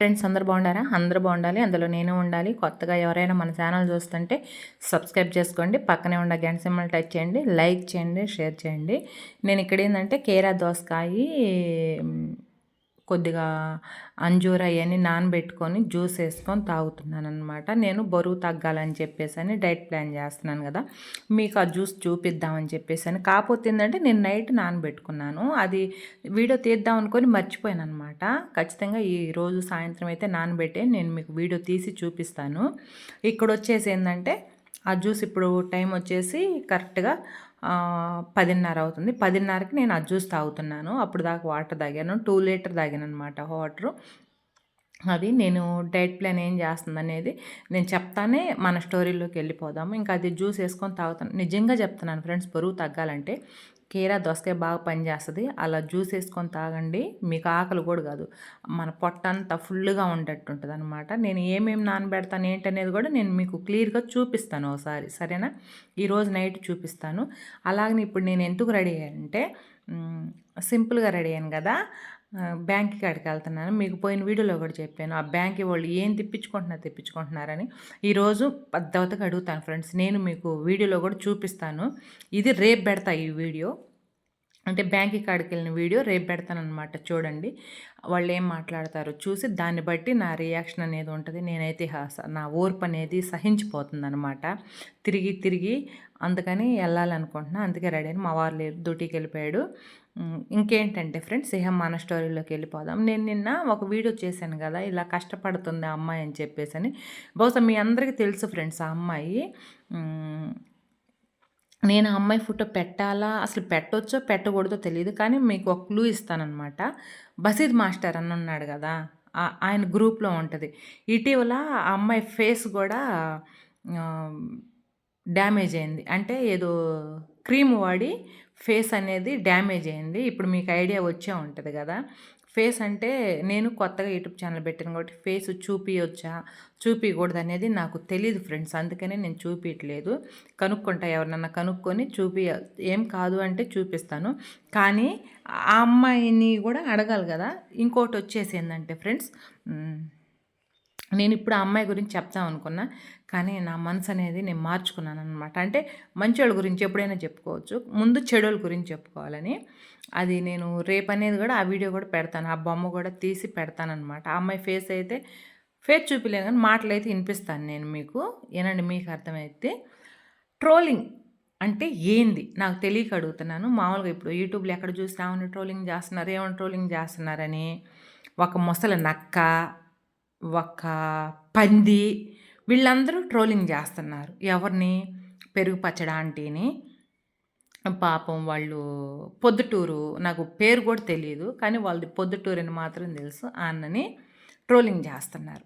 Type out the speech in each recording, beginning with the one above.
Friends అందరు బాగుండారా? అందరూ బాగుండాలి. అందులో నేను ఉండాలి. కొత్తగా ఎవరైనా మన ఛానల్ చూస్తుంటే సబ్స్క్రైబ్ చేసుకోండి. పక్కనే ఉన్న గంట సింబల్ టచ్ చేయండి. లైక్ చేయండి షేర్ చేయండి. నేను ఇక్కడ ఏంటంటే కేరా దోసకాయ కొద్దిగా అంజూర అవన్నీ నానబెట్టుకొని జ్యూస్ వేసుకొని తాగుతున్నాను అనమాట నేను బరువు తగ్గాలని చెప్పేసి అని డైట్ ప్లాన్ చేస్తున్నాను కదా. మీకు ఆ జ్యూస్ చూపిద్దామని చెప్పేసి అని కాకపోతే ఏంటంటే నేను నైట్ నానబెట్టుకున్నాను. అది వీడియో తీద్దాం అనుకొని మర్చిపోయాను అనమాట ఖచ్చితంగా ఈ రోజు సాయంత్రం అయితే నానబెట్టే నేను మీకు వీడియో తీసి చూపిస్తాను. ఇక్కడ వచ్చేసి ఏంటంటే ఆ జ్యూస్ ఇప్పుడు టైం వచ్చేసి కరెక్ట్గా పదిన్నర అవుతుంది. పదిన్నరకి నేను ఆ జ్యూస్ తాగుతున్నాను. అప్పుడు దాకా వాటర్ తాగాను. టూ లీటర్ తాగాను అనమాట వాటరు. అది నేను డైట్ ప్లాన్ ఏం చేస్తుంది అనేది నేను చెప్తానే మన స్టోరీలోకి వెళ్ళిపోదాము. ఇంకా అది జ్యూస్ వేసుకొని తాగుతాను. నిజంగా చెప్తున్నాను ఫ్రెండ్స్ బరువు తగ్గాలంటే కీరా దోసకాయ బాగా పనిచేస్తుంది అలా జ్యూస్ వేసుకొని తాగండి మీకు ఆకలి కూడా కాదు. మన పొట్ట అంతా ఫుల్గా ఉండేట్టు ఉంటుంది అనమాట నేను ఏమేమి నానబెడతాను ఏంటనేది కూడా నేను మీకు క్లియర్గా చూపిస్తాను ఒకసారి సరేనా? ఈరోజు నైట్ చూపిస్తాను. అలాగని ఇప్పుడు నేను ఎందుకు రెడీ అయ్యానంటే సింపుల్గా రెడీ అయ్యాను కదా? బ్యాంక్ కాడికి వెళ్తున్నాను. మీకు పోయిన వీడియోలో కూడా చెప్పాను. ఆ బ్యాంక్ వాళ్ళు ఏం తెప్పించుకుంటున్నారు తెప్పించుకుంటున్నారని ఈరోజు పద్ధతిగా అడుగుతాను ఫ్రెండ్స్. నేను మీకు వీడియోలో కూడా చూపిస్తాను. ఇది రేపు పెడతా ఈ వీడియో. అంటే బ్యాంక్ కాడికి వెళ్ళిన వీడియో రేపు పెడతానమాట చూడండి. వాళ్ళు ఏం మాట్లాడతారో చూసి దాన్ని బట్టి నా రియాక్షన్ అనేది ఉంటుంది. నేనైతే నా ఓర్పు అనేది సహించిపోతుంది అనమాట తిరిగి తిరిగి అందుకని వెళ్ళాలనుకుంటున్నా అందుకే రెడీ అని మా వారు లేరు డ్యూటీకి వెళ్ళిపోయాడు. ఇంకేంటంటే ఫ్రెండ్స్ ఇహం మన స్టోరీలోకి వెళ్ళిపోదాం. నేను నిన్న ఒక వీడియో చేశాను కదా ఇలా కష్టపడుతుంది ఆ అమ్మాయి అని చెప్పేసి అని బహుశా మీ అందరికీ తెలుసు ఫ్రెండ్స్ ఆ అమ్మాయి నేను ఆ అమ్మాయి ఫోటో పెట్టాలా అసలు పెట్టొచ్చో పెట్టకూడదో తెలియదు కానీ మీకు ఒక క్లూ ఇస్తానమాట బసీద్ మాస్టర్ అని ఉన్నాడు కదా ఆయన గ్రూప్లో ఉంటుంది. ఇటీవల ఆ అమ్మాయి ఫేస్ కూడా డ్యామేజ్ అయింది. అంటే ఏదో క్రీమ్ వాడి ఫేస్ అనేది డ్యామేజ్ అయింది. ఇప్పుడు మీకు ఐడియా వచ్చే ఉంటుంది కదా. ఫేస్ అంటే నేను కొత్తగా యూట్యూబ్ ఛానల్ పెట్టాను కాబట్టి ఫేస్ చూపించొచ్చా చూపించకూడదు అనేది నాకు తెలియదు ఫ్రెండ్స్. అందుకనే నేను చూపించట్లేదు కనుక్కుంటా ఎవరినన్నా కనుక్కొని చూపి ఏం కాదు అంటే చూపిస్తాను. కానీ ఆ అమ్మాయిని కూడా అడగాలి కదా. ఇంకోటి వచ్చేసి ఏంటంటే ఫ్రెండ్స్ నేను ఇప్పుడు ఆ అమ్మాయి గురించి చెప్తాం అనుకున్నా కానీ నా మనసు అనేది నేను మార్చుకున్నాను అనమాట అంటే మంచోళ్ళ గురించి ఎప్పుడైనా చెప్పుకోవచ్చు. ముందు చెడోళ్ళ గురించి చెప్పుకోవాలని. అది నేను రేపు అనేది కూడా ఆ వీడియో కూడా పెడతాను. ఆ బొమ్మ కూడా తీసి పెడతానమాట ఆ అమ్మాయి ఫేస్ అయితే ఫేస్ చూపిలేను కానీ మాటలు అయితే వినిపిస్తాను నేను మీకు. ఏనండి మీకు అర్థమైతే ట్రోలింగ్ అంటే ఏంది? నాకు తెలియక అడుగుతున్నాను. మామూలుగా ఇప్పుడు యూట్యూబ్లో ఎక్కడ చూసినా ఏమైనా ట్రోలింగ్ చేస్తున్నారు? ఏమైనా ట్రోలింగ్ చేస్తున్నారని? ఒక ముసలి నక్క ఒక పంది వీళ్ళందరూ ట్రోలింగ్ చేస్తున్నారు. ఎవరిని? పెరుగు పచ్చడి ఆంటీని పాపం వాళ్ళు పొద్దుటూరు నాకు పేరు కూడా తెలియదు కానీ వాళ్ళది పొద్దుటూరు అని మాత్రం తెలుసు. అన్నని ట్రోలింగ్ చేస్తున్నారు.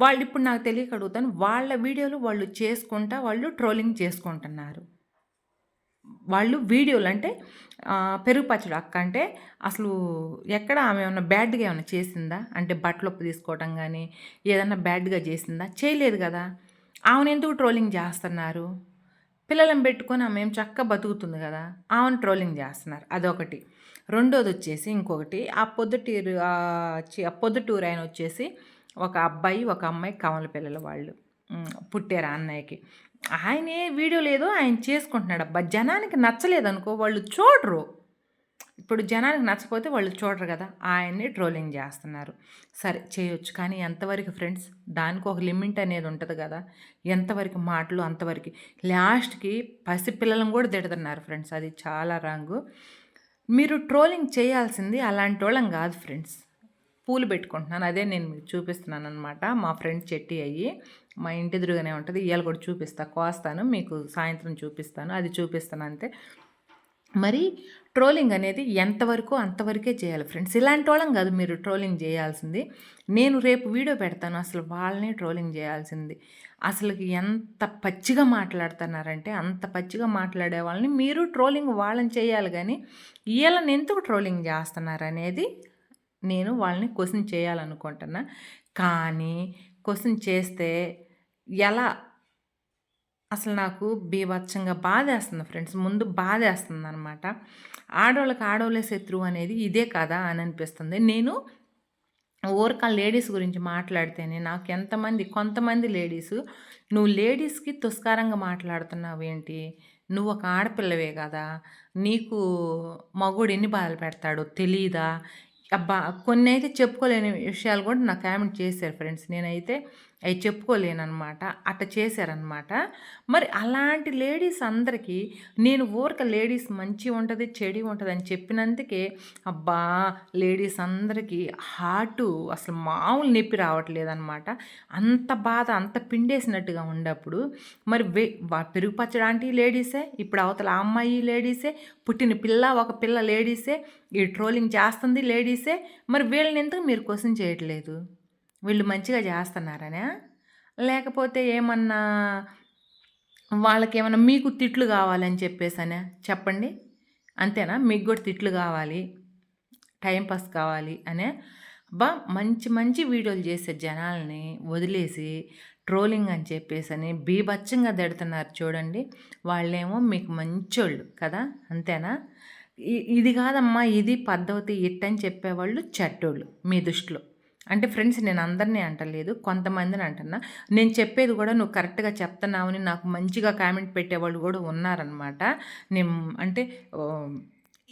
వాళ్ళు ఇప్పుడు నాకు తెలియక అడుగుతాను వాళ్ళ వీడియోలు వాళ్ళు చేసుకుంటా వాళ్ళు ట్రోలింగ్ చేసుకుంటున్నారు. వాళ్ళు వీడియోలు అంటే పెరుగు పచ్చడి అక్క అంటే అసలు ఎక్కడ ఆమె ఏమైనా బ్యాడ్గా ఏమైనా చేసిందా? అంటే బట్టలు తీసుకోవటం కానీ ఏదన్నా బ్యాడ్గా చేసిందా? చేయలేదు కదా. ఆమెను ఎందుకు ట్రోలింగ్ చేస్తున్నారు? పిల్లలను పెట్టుకొని ఆమె ఏం చక్క బతుకుతుంది కదా. ఆమెను ట్రోలింగ్ చేస్తున్నారు. అదొకటి. రెండోది వచ్చేసి ఇంకొకటి. ఆ పొద్దుటూరు ఆ పొద్దుటూరు ఆయన వచ్చేసి ఒక అబ్బాయి ఒక అమ్మాయి కమల పిల్లలు వాళ్ళు. పుట్టారు అన్నయ్యకి. ఆయనే వీడియో లేదు ఆయన చేసుకుంటున్నాడు. అబ్బా జనానికి నచ్చలేదనుకో వాళ్ళు చూడరు. ఇప్పుడు జనానికి నచ్చపోతే వాళ్ళు చూడరు కదా. ఆయన్ని ట్రోలింగ్ చేస్తున్నారు. సరే చేయొచ్చు. కానీ ఎంతవరకు ఫ్రెండ్స్? దానికి ఒక లిమిట్ అనేది ఉంటుంది కదా. ఎంతవరకు మాటలు అంతవరకు. లాస్ట్కి పసిపిల్లలను కూడా తిడుతున్నారు ఫ్రెండ్స్. అది చాలా రాంగు. మీరు ట్రోలింగ్ చేయాల్సింది అలాంటి వాళ్ళం కాదు ఫ్రెండ్స్. పూలు పెట్టుకుంటున్నాను. అదే నేను మీకు చూపిస్తున్నాను అనమాట మా ఫ్రెండ్ చెట్టి అయ్యి మా ఇంటి ఎదురుగానే ఉంటుంది. ఇవాళ కూడా చూపిస్తా. కోస్తాను. మీకు సాయంత్రం చూపిస్తాను. అది చూపిస్తాను అంతే. మరి ట్రోలింగ్ అనేది ఎంతవరకు అంతవరకే చేయాలి ఫ్రెండ్స్? ఇలాంటి వాళ్ళం కాదు మీరు ట్రోలింగ్ చేయాల్సింది. నేను రేపు వీడియో పెడతాను. అసలు వాళ్ళని ట్రోలింగ్ చేయాల్సింది. అసలు ఎంత పచ్చిగా మాట్లాడుతున్నారంటే అంత పచ్చిగా మాట్లాడే వాళ్ళని మీరు ట్రోలింగ్ వాళ్ళని చేయాలి కానీ వీళ్ళని ఎందుకు ట్రోలింగ్ చేస్తున్నారు అనేది నేను వాళ్ళని క్వశ్చన్ చేయాలనుకుంటున్నా. కానీ క్వశ్చన్ చేస్తే ఎలా? అసలు నాకు బీభత్సంగా బాధేస్తుంది ఫ్రెండ్స్. ముందు బాధేస్తుంది అనమాట ఆడవాళ్ళకి ఆడవాళ్ళే శత్రువు అనేది ఇదే కదా అని అనిపిస్తుంది. నేను ఓరక లేడీస్ గురించి మాట్లాడితేనే నాకు ఎంతమంది కొంతమంది లేడీస్ నువ్వు లేడీస్కి తుస్కారంగా మాట్లాడుతున్నావు ఏంటి? నువ్వు ఒక ఆడపిల్లవే కదా? నీకు మగుడు ఎన్ని బాధలు పెడతాడో తెలీదా? అబ్బా కొన్ని అయితే చెప్పుకోలేని విషయాలు కూడా నాకు కామెంట్ చేశారు ఫ్రెండ్స్. నేనైతే అవి చెప్పుకోలేనమాట అట్ట చేశారనమాట మరి అలాంటి లేడీస్ అందరికీ నేను ఊరక లేడీస్ మంచి ఉంటుంది చెడి ఉంటుంది అని చెప్పినందుకే అబ్బా! లేడీస్ అందరికీ హార్టు అసలు మామూలు నొప్పి రావట్లేదు అనమాట అంత బాధ అంత పిండేసినట్టుగా ఉండప్పుడు మరి వే పెరుగు పచ్చడానికి లేడీసే ఇప్పుడు అవతల అమ్మాయి లేడీసే పుట్టిన పిల్ల ఒక పిల్ల లేడీసే ఈ ట్రోలింగ్ చేస్తుంది లేడీసే మరి వీళ్ళని ఎందుకు మీరు క్వశ్చన్ చేయట్లేదు? వీళ్ళు మంచిగా చేస్తున్నారనే. లేకపోతే ఏమన్నా వాళ్ళకేమన్నా మీకు తిట్లు కావాలని చెప్పేసానే చెప్పండి. అంతేనా? మీకు కూడా తిట్లు కావాలి. టైంపాస్ కావాలి అనే. బా మంచి మంచి వీడియోలు చేసే జనాల్ని వదిలేసి ట్రోలింగ్ అని చెప్పేసి అని బీభత్సంగా దెడుతున్నారు చూడండి. వాళ్ళేమో మీకు మంచోళ్ళు కదా? అంతేనా? ఇది కాదమ్మా ఇది పద్ధతి ఇట్టని చెప్పేవాళ్ళు చెడ్డోళ్ళు మీ దృష్టిలో. అంటే ఫ్రెండ్స్ నేను అందరినీ అంటలేదు కొంతమందిని అంటున్నా. నేను చెప్పేది కూడా నువ్వు కరెక్ట్గా చెప్తున్నావని నాకు మంచిగా కామెంట్ పెట్టేవాళ్ళు కూడా ఉన్నారనమాట నేను అంటే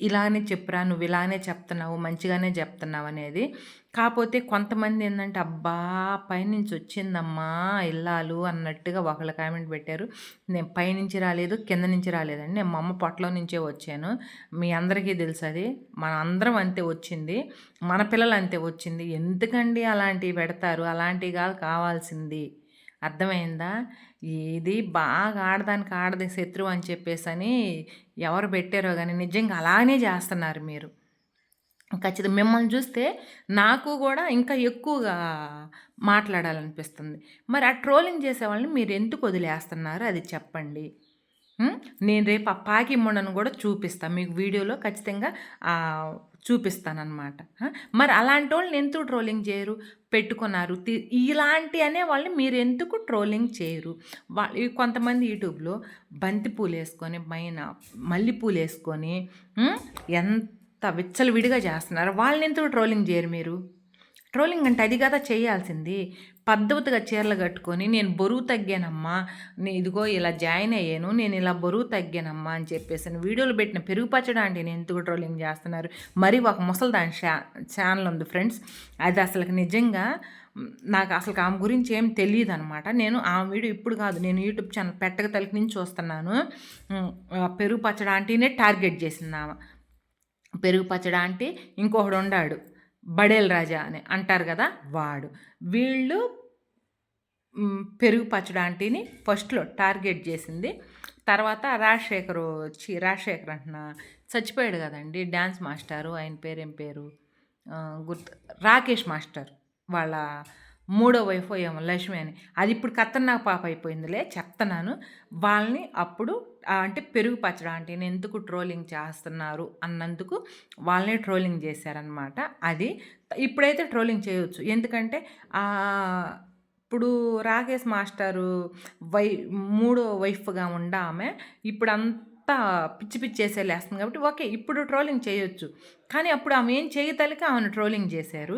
ఇలానే చెప్పురా నువ్వు ఇలానే చెప్తున్నావు మంచిగానే చెప్తున్నావు అనేది. కాకపోతే కొంతమంది ఏంటంటే అబ్బా పైనుంచి వచ్చిందమ్మా ఇల్లాలు అన్నట్టుగా ఒకళ్ళు కామెంట్ పెట్టారు. నేను పైనుంచి రాలేదు కింద నుంచి రాలేదండి. నేను మా అమ్మ పొట్టలో నుంచే వచ్చాను. మీ అందరికీ తెలుసు అది. మన అందరం అంతే వచ్చింది. మన పిల్లలు అంతే వచ్చింది. ఎందుకండి అలాంటివి పెడతారు? అలాంటివి కాదు కావాల్సింది. అర్థమైందా? ఇది బాగా ఆడదానికి ఆడది శత్రువు అని చెప్పేసి అని ఎవరు పెట్టారో కానీ నిజంగా అలానే చేస్తున్నారు మీరు. ఖచ్చితంగా మిమ్మల్ని చూస్తే నాకు కూడా ఇంకా ఎక్కువగా మాట్లాడాలనిపిస్తుంది. మరి ఆ ట్రోలింగ్ చేసే వాళ్ళని మీరు ఎందుకు వదిలేస్తున్నారు? అది చెప్పండి. నేను రేపు ఆ పాకి మొండను కూడా చూపిస్తాను మీకు వీడియోలో ఖచ్చితంగా చూపిస్తానమాట మరి అలాంటి వాళ్ళని ఎందుకు ట్రోలింగ్ చేయరు? పెట్టుకున్నారు. ఇలాంటి అనే వాళ్ళని మీరు ఎందుకు ట్రోలింగ్ చేయరు? వాళ్ళు కొంతమంది యూట్యూబ్లో బంతి పూలు వేసుకొని పైన మల్లెపూలు వేసుకొని ఎంత విచ్చలవిడిగా చేస్తున్నారు. వాళ్ళని ఎందుకు ట్రోలింగ్ చేయరు మీరు? ట్రోలింగ్ అంటే అది కదా చేయాల్సింది. పద్ధతిగా చీరలు కట్టుకొని నేను బరువు తగ్గానమ్మా నేను ఇదిగో ఇలా జాయిన్ అయ్యాను నేను ఇలా బరువు తగ్గానమ్మా అని చెప్పేసి వీడియోలు పెట్టిన పెరుగు పచ్చడా అంటే నేను ఎందుకు ట్రోలింగ్ చేస్తున్నారు. మరి ఒక ముసలి దాని ఛానల్ ఉంది ఫ్రెండ్స్. అది అసలు నిజంగా నాకు అసలు ఆమె గురించి ఏం తెలియదు అనమాట నేను ఆ వీడియో ఇప్పుడు కాదు నేను యూట్యూబ్ ఛానల్ పెట్టక తలకి నుంచి చూస్తున్నాను. పెరుగు పచ్చడా అంటేనే టార్గెట్ చేసింది ఆమె. పెరుగు పచ్చడా అంటే ఇంకొకడు ఉండాడు బడేల్ రాజా అని అంటారు కదా వాడు. వీళ్ళు పెరుగు పచ్చడాంటిని ఫస్ట్లో టార్గెట్ చేసింది. తర్వాత రాజశేఖర్ వచ్చి రాజశేఖర్ అంటున్నా చచ్చిపోయాడు కదండి డ్యాన్స్ మాస్టారు ఆయన పేరేం పేరు? గుర్తు రాకేష్ మాస్టర్ వాళ్ళ మూడో వైఫ్ ఏమో లక్ష్మి అని. అది ఇప్పుడు కత్తన్నాక పాప అయిపోయిందిలే చెప్తున్నాను. వాళ్ళని అప్పుడు అంటే పెరుగు పచ్చడా అంటే ఎందుకు ట్రోలింగ్ చేస్తున్నారు అన్నందుకు వాళ్ళని ట్రోలింగ్ చేశారనమాట అది ఇప్పుడైతే ట్రోలింగ్ చేయవచ్చు ఎందుకంటే ఇప్పుడు రాకేష్ మాస్టరు వై మూడో వైఫ్గా ఉండ ఆమె. ఇప్పుడు అంతా పిచ్చి పిచ్చి చేసేలేస్తుంది కాబట్టి ఓకే ఇప్పుడు ట్రోలింగ్ చేయొచ్చు. కానీ అప్పుడు ఆమె ఏం చేయతలిక ఆమెను ట్రోలింగ్ చేశారు.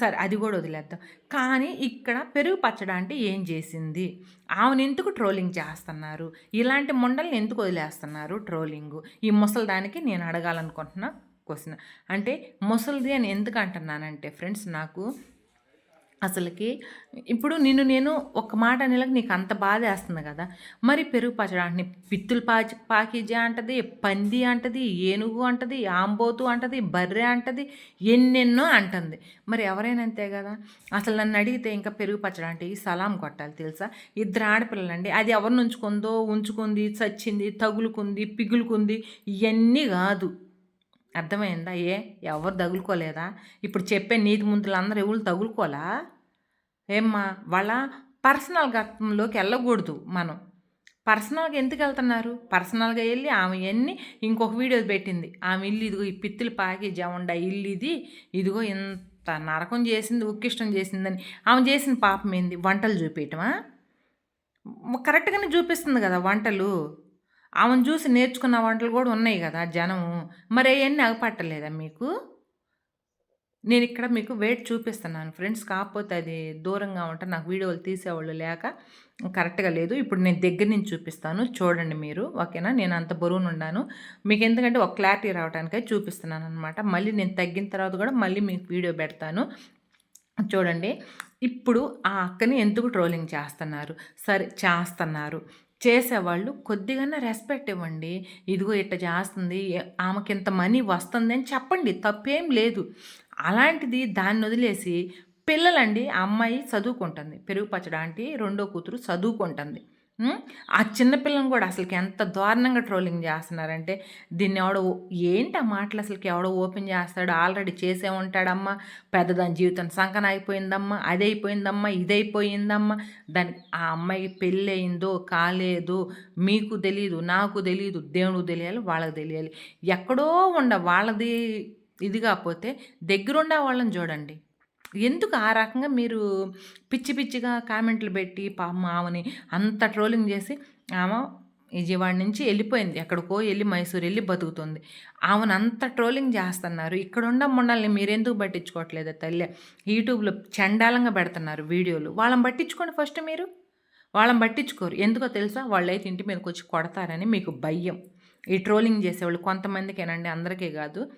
సరే అది కూడా వదిలేద్దాం. కానీ ఇక్కడ పెరుగు పచ్చడా అంటే ఏం చేసింది? ఆమెను ఎందుకు ట్రోలింగ్ చేస్తున్నారు? ఇలాంటి మొండల్ని ఎందుకు వదిలేస్తున్నారు ట్రోలింగు? ఈ ముసలిదానికి నేను అడగాలనుకుంటున్నా క్వశ్చన్. అంటే ముసలిది అని ఎందుకు అంటున్నానంటే ఫ్రెండ్స్ నాకు అసలుకి. ఇప్పుడు నిన్ను నేను ఒక మాట అనేలాగా నీకు అంత బాధ వేస్తుంది కదా. మరి పెరుగు పచ్చడి అంటే పిత్తులు పాచి పాకిజీ అంటది పంది అంటది ఏనుగు అంటది ఆంబోతు అంటది బర్రె అంటది ఎన్నెన్నో అంటుంది. మరి ఎవరైనా అంతే కదా? అసలు నన్ను అడిగితే ఇంకా పెరుగు పచ్చడి అంటే సలాం కొట్టాలి తెలుసా? ఇద్దరు ఆడపిల్లలండి. అది ఎవరిని ఉంచుకుందో ఉంచుకుంది చచ్చింది తగులుకుంది పిగులుకుంది ఇవన్నీ కాదు. అర్థమైందా? ఏ ఎవరు తగులుకోలేదా? ఇప్పుడు చెప్పే నీతి ముందులందరూ ఎవరు తగులుకోలా ఏమ్మా వాళ్ళ పర్సనల్ గతంలోకి వెళ్ళకూడదు మనం. పర్సనల్గా ఎందుకు వెళ్తున్నారు? పర్సనల్గా వెళ్ళి ఆమె ఎన్ని ఇంకొక వీడియో పెట్టింది. ఆమె ఇల్లు ఇదిగో ఈ పిత్తులు పాకి జవండ ఇల్లు ఇది ఇదిగో ఇంత నరకం చేసింది ఉక్కిష్టం చేసిందని. ఆమె చేసిన పాపం ఏంది? వంటలు చూపించటమా కరెక్ట్గానే చూపిస్తుంది కదా వంటలు. ఆమెను చూసి నేర్చుకున్న వంటలు కూడా ఉన్నాయి కదా జనము. మరి అవన్నీ అగపట్టలేదా మీకు? నేను ఇక్కడ మీకు వెయిట్ చూపిస్తున్నాను ఫ్రెండ్స్. కాకపోతే అది దూరంగా ఉంటే నాకు వీడియోలు తీసేవాళ్ళు లేక కరెక్ట్గా లేదు. ఇప్పుడు నేను దగ్గర నుంచి చూపిస్తాను. చూడండి మీరు. ఓకేనా? నేను అంత బరువును ఉన్నాను. మీకు ఎందుకంటే ఒక క్లారిటీ రావడానికై చూపిస్తున్నాను అనమాట మళ్ళీ నేను తగ్గిన తర్వాత కూడా మళ్ళీ మీకు వీడియో పెడతాను. చూడండి. ఇప్పుడు ఆ అక్కని ఎందుకు ట్రోలింగ్ చేస్తున్నారు? సరే చేస్తున్నారు. చేసేవాళ్ళు కొద్దిగానే రెస్పెక్ట్ ఇవ్వండి. ఇదిగో ఇట్ట చేస్తుంది ఆమెకి ఇంత మనీ వస్తుంది అని చెప్పండి తప్పేం లేదు. అలాంటిది దాన్ని వదిలేసి పిల్లలండి అమ్మాయి చదువుకుంటుంది. పెరుగు పచ్చడానికి రెండో కూతురు చదువుకుంటుంది. ఆ చిన్నపిల్లని కూడా అసలుకి ఎంత దారుణంగా ట్రోలింగ్ చేస్తున్నారంటే దీన్ని ఎవడో ఏంటి ఆ మాటలు అసలుకి ఎవడో ఓపెన్ చేస్తాడు ఆల్రెడీ చేసే ఉంటాడమ్మా పెద్దదాని జీవితం సంకన అయిపోయిందమ్మా అది అయిపోయిందమ్మా ఇది అయిపోయిందమ్మా దాని ఆ అమ్మాయికి పెళ్ళి అయిందో కాలేదు మీకు తెలియదు నాకు తెలియదు దేవుడికి తెలియాలి వాళ్ళకి తెలియాలి. ఎక్కడో ఉండ వాళ్ళది ఇది కాకపోతే దగ్గరుండే వాళ్ళని చూడండి. ఎందుకు ఆ రకంగా మీరు పిచ్చి పిచ్చిగా కామెంట్లు పెట్టి పాపం ఆమెని అంత ట్రోలింగ్ చేసి ఆమె విజయవాడ నుంచి వెళ్ళిపోయింది. ఎక్కడికో వెళ్ళి మైసూర్ వెళ్ళి బతుకుతుంది. ఆమెను అంత ట్రోలింగ్ చేస్తున్నారు. ఇక్కడ ఉండ మీరెందుకు పట్టించుకోవట్లేదు తల్లి? యూట్యూబ్లో చండాలంగా పెడుతున్నారు వీడియోలు. వాళ్ళని పట్టించుకోండి ఫస్ట్ మీరు. వాళ్ళని పట్టించుకోరు. ఎందుకో తెలుసా? వాళ్ళైతే ఇంటి మీదకి వచ్చి కొడతారని మీకు భయం. ఈ ట్రోలింగ్ చేసేవాళ్ళు కొంతమందికేనండి అందరికీ కాదు.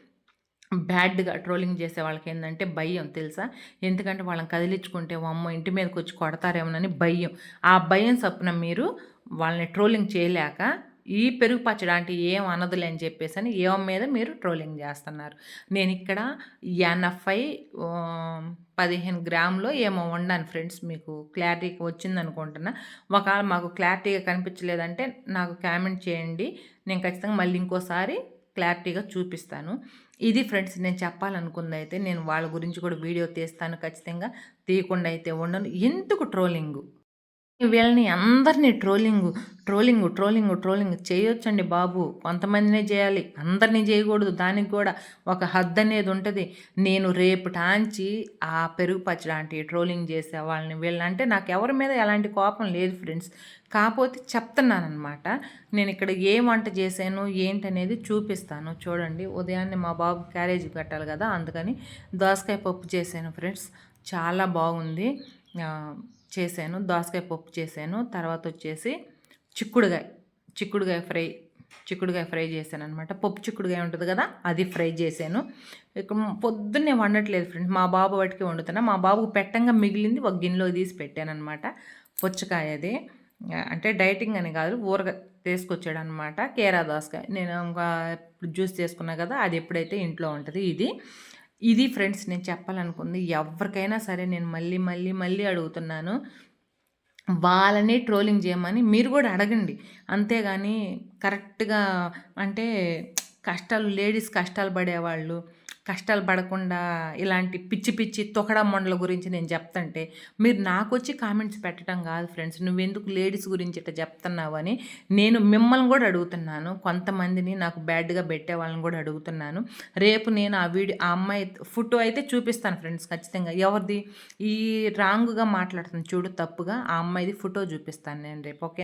బ్యాడ్గా ట్రోలింగ్ చేసే వాళ్ళకి ఏంటంటే భయం తెలుసా? ఎందుకంటే వాళ్ళని కదిలించుకుంటే అమ్మ ఇంటి మీదకి వచ్చి కొడతారేమోనని భయం. ఆ భయం సప్పున మీరు వాళ్ళని ట్రోలింగ్ చేయలేక ఈ పెరుగు పచ్చడానికి ఏం అనదులే అని చెప్పేసి అని ఏం మీద మీరు ట్రోలింగ్ చేస్తున్నారు. నేను ఇక్కడ ఎనభై పదిహేను గ్రాములో ఏమో వండాను ఫ్రెండ్స్ మీకు క్లారిటీగా వచ్చింది అనుకుంటున్నా. ఒకవేళ మాకు క్లారిటీగా కనిపించలేదంటే నాకు కామెంట్ చేయండి. నేను ఖచ్చితంగా మళ్ళీ ఇంకోసారి క్లారిటీగా చూపిస్తాను. ఇది ఫ్రెండ్స్ నేను చెప్పాలనుకుంది అయితే నేను వాళ్ళ గురించి కూడా వీడియో తీస్తాను ఖచ్చితంగా. తీయకుండా అయితే ఉండను. ఎందుకు ట్రోలింగు? వీళ్ళని అందరినీ ట్రోలింగ్ ట్రోలింగ్ ట్రోలింగ్ ట్రోలింగ్ చేయొచ్చండి బాబు. కొంతమందినే చేయాలి అందరినీ చేయకూడదు. దానికి కూడా ఒక హద్దు అనేది ఉంటుంది. నేను రేపు టాంచి ఆ పెరుగు పచ్చడానికి ట్రోలింగ్ చేసే వాళ్ళని వీళ్ళంటే నాకు ఎవరి మీద ఎలాంటి కోపం లేదు ఫ్రెండ్స్. కాకపోతే చెప్తున్నానమాట నేను ఇక్కడ ఏ వంట చేశాను ఏంటనేది చూపిస్తాను. చూడండి ఉదయాన్నే మా బాబు క్యారేజీ పెట్టాలి కదా అందుకని దోసకాయ పప్పు చేశాను ఫ్రెండ్స్. చాలా బాగుంది. చేశాను. దోసకాయ పప్పు చేశాను. తర్వాత వచ్చేసి చిక్కుడుగాయ చిక్కుడుగాయ ఫ్రై చిక్కుడుగాయ ఫ్రై చేశాను అనమాట పప్పు చిక్కుడుగాయ ఉంటుంది కదా అది ఫ్రై చేశాను. ఇక పొద్దున్నే వండట్లేదు ఫ్రెండ్స్. మా బాబు వాటికి వండుతున్నా. మా బాబుకు పెట్టంగా మిగిలింది ఒక గిన్నెలో తీసి పెట్టాను అనమాట పుచ్చకాయ అది. అంటే డైటింగ్ అని కాదు ఊరగా తీసుకొచ్చాడు అనమాట కేరా దోసకాయ. నేను ఇంకా జ్యూస్ చేసుకున్నా కదా అది ఎప్పుడైతే ఇంట్లో ఉంటుంది ఇది. ఇది ఫ్రెండ్స్ నేను చెప్పాలనుకుంది. ఎవరికైనా సరే నేను మళ్ళీ మళ్ళీ మళ్ళీ అడుగుతున్నాను. వాళ్ళని ట్రోలింగ్ చేయమని మీరు కూడా అడగండి. అంతేగాని కరెక్ట్గా అంటే కష్టాలు లేడీస్ కష్టాలు పడేవాళ్ళు కష్టాలు పడకుండా ఇలాంటి పిచ్చి పిచ్చి తొకడా మొండల గురించి నేను చెప్తుంటే మీరు నాకు వచ్చి కామెంట్స్ పెట్టడం కాదు ఫ్రెండ్స్. నువ్వెందుకు లేడీస్ గురించి ఇట్లా చెప్తున్నావు అని నేను మిమ్మల్ని కూడా అడుగుతున్నాను. కొంతమందిని నాకు బ్యాడ్గా పెట్టే వాళ్ళని కూడా అడుగుతున్నాను. రేపు నేను ఆ వీడియో ఆ అమ్మాయి ఫోటో అయితే చూపిస్తాను ఫ్రెండ్స్ ఖచ్చితంగా. ఎవరిది? ఈ రాంగ్గా మాట్లాడుతుంది చూడు తప్పుగా. ఆ అమ్మాయిది ఫోటో చూపిస్తాను నేను రేపు ఓకే?